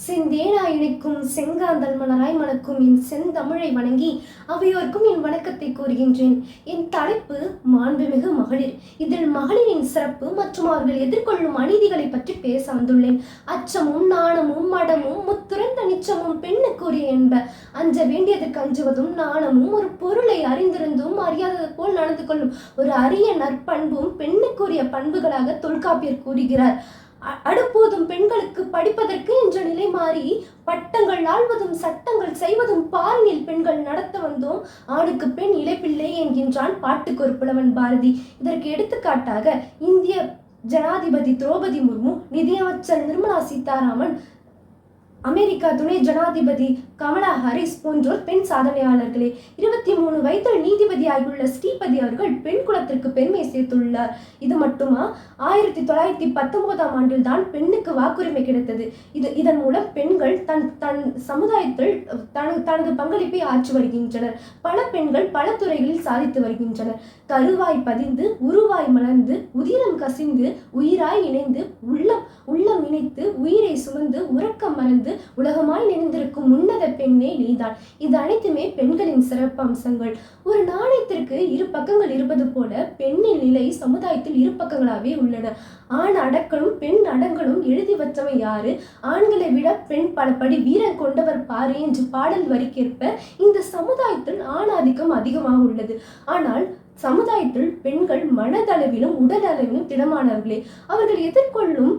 செந்தேனாய் இணைக்கும் செங்காந்தல் மலராய் மணக்கும் என் செந்தமிழை வணங்கி அவையோர்க்கும் என் வணக்கத்தை கூறுகின்றேன். என் தலைப்பு மாண்புமிகு மகளிர். இதில் மகளிரின் சிறப்பு மற்றும் அவர்கள் எதிர்கொள்ளும் அநீதிகளை பற்றி பேச வந்துள்ளேன். அச்சமும் நாணமும் மடமும் முத்துறந்த நிச்சமும் பெண்ணுக்குரிய என்ப அஞ்ச வேண்டியதற்கு அஞ்சுவதும் நாணமும் ஒரு பொருளை அறிந்திருந்தும் அறியாதது போல் நடந்து கொள்ளும் ஒரு அரிய நற்பண்பும் பெண்ணுக்குரிய பண்புகளாக தொல்காப்பியர் கூறுகிறார். அடுப்போதும் பெண்களுக்கு படிப்பதற்கு என்ற நிலை மாறி பட்டங்கள் ஆழ்வதும் சட்டங்கள் செய்வதும் பாலியல் பெண்கள் நடத்த வந்தோம். ஆணுக்கு பெண் இழைப்பில்லை என்கின்றான் பாட்டுக்கு ஒரு புலவன் பாரதி. இதற்கு எடுத்துக்காட்டாக இந்திய ஜனாதிபதி திரௌபதி முர்மு நிதியமைச்சர் நிர்மலா சீதாராமன் அமெரிக்கா துணை ஜனாதிபதி கமலா ஹாரிஸ் போன்றோர் பெண் சாதனையாளர்களே. இருபத்தி மூணு வயதில் நீதிபதியாகியுள்ள ஸ்ரீபதி அவர்கள் பெண் குலத்திற்கு பெருமை சேர்த்துள்ளார். இது மட்டுமா? ஆயிரத்தி தொள்ளாயிரத்தி பத்தொன்பதாம் ஆண்டில் தான் பெண்ணுக்கு வாக்குரிமை கிடைத்தது. இது இதன் மூலம் பெண்கள் தன் தன் சமுதாயத்தில் தனது தனது பங்களிப்பை ஆற்றி வருகின்றனர். பல பெண்கள் பல துறைகளில் சாதித்து வருகின்றனர். கருவாய் பதிந்து உருவாய் மலர்ந்து உதிரம் கசிந்து உயிராய் இணைந்து உள்ள சுமந்து உறக்கம் மறந்து உலகமாய் நினைந்திருக்கும் உன்னத பெண்ணே நீதான். இது அனைத்துமே பெண்களின் சிறப்பு அம்சங்கள் ஒரு நாணயத்திற்கு இரு பக்கங்கள் இருப்பது போல பெண்ணின் நிலை சமுதாயத்தில் இரு பக்கங்களாகவே உள்ளன. ஆண் அடக்களும் பெண் அடங்களும் எழுதி வச்சவன் யாரு? ஆண்களை விட பெண் பல படி வீரம் கொண்டவர் பாரு என்று பாடல் வரிக்கேற்ப இந்த சமுதாயத்தில் ஆணாதிக்கம் அதிகமாக உள்ளது. ஆனால் சமுதாயத்தில் பெண்கள் மனதளவிலும் உடல் அளவிலும் திடமானவர்களே. அவர்கள் எதிர்கொள்ளும்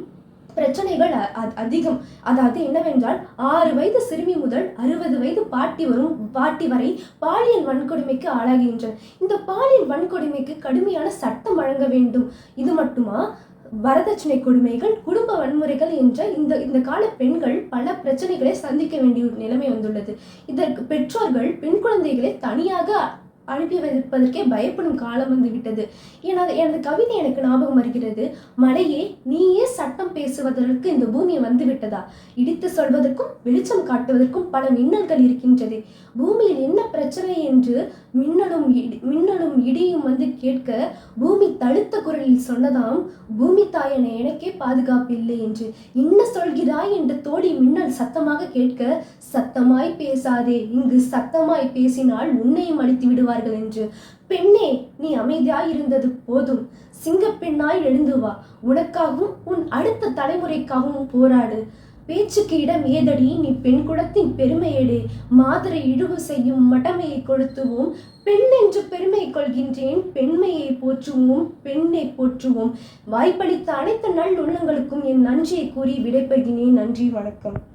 பிரச்சனைகள் அ- அதிகம். அதாவது என்னவென்றால் ஆறு வயது சிறுமி முதல் அறுபது வயது பாட்டி வரும் பாட்டி வரை பாலியல் வன்கொடுமைக்கு ஆளாகின்றனர் இந்த பாலியல் வன்கொடுமைக்கு கடுமையான சட்டம் வழங்க வேண்டும். இது மட்டுமா? வரதட்சணை கொடுமைகள் குடும்ப வன்முறைகள் என்ற இந்த இந்த கால பெண்கள் பல பிரச்சனைகளை சந்திக்க வேண்டிய ஒரு நிலைமை வந்துள்ளது. இதற்கு பெற்றோர்கள் பெண் குழந்தைகளை தனியாக அனுப்பி வைப்பதற்கே பயப்படும் காலம் வந்து விட்டது. எனது எனது கவிதை எனக்கு ஞாபகம் வருகிறது. மலையே நீயே சட்டம் பேசுவதற்கு இந்த பூமி வந்து விட்டதா? இடித்து சொல்வதற்கும் வெளிச்சம் காட்டுவதற்கும் பல மின்னல்கள் இருக்கின்றது. பூமியில் என்ன பிரச்சனை என்று மின்னலும் இடி- மின்னலும் இடியும் வந்து கேட்க பூமி தழுத்த குரலில் சொன்னதாம் பூமி தாயனை எனக்கே பாதுகாப்பு இல்லை என்று. என்ன சொல்கிறாய்? என்று தோழி மின்னல் சத்தமாக கேட்க சத்தமாய் பேசாதே. இங்கு சத்தமாய் பேசினால் உன்னையும் அழித்து விடுவார்கள் என்று. பெண்ணே நீ அமைதியாய் இருந்தது போதும். சிங்கப்பெண்ணாய் எழுந்து வா. உனக்காகவும் உன் அடுத்த தலைமுறைக்காகவும் போராடு. பேச்சுக்கு இடம் ஏதடி? நீ பெண் குலத்தின் பெருமையேடு. மாதரை இழுவு செய்யும் மடமையை கொளுத்துவோம். பெண் என்று பெருமை கொள்கின்றேன். பெண்மையை போற்றுவோம். பெண்ணை போற்றுவோம். வாய்ப்பளித்த அனைத்து நல் உள்ளங்களுக்கும் என் நன்றியை கூறி விடைபெறுகிறேன். நன்றி வணக்கம்.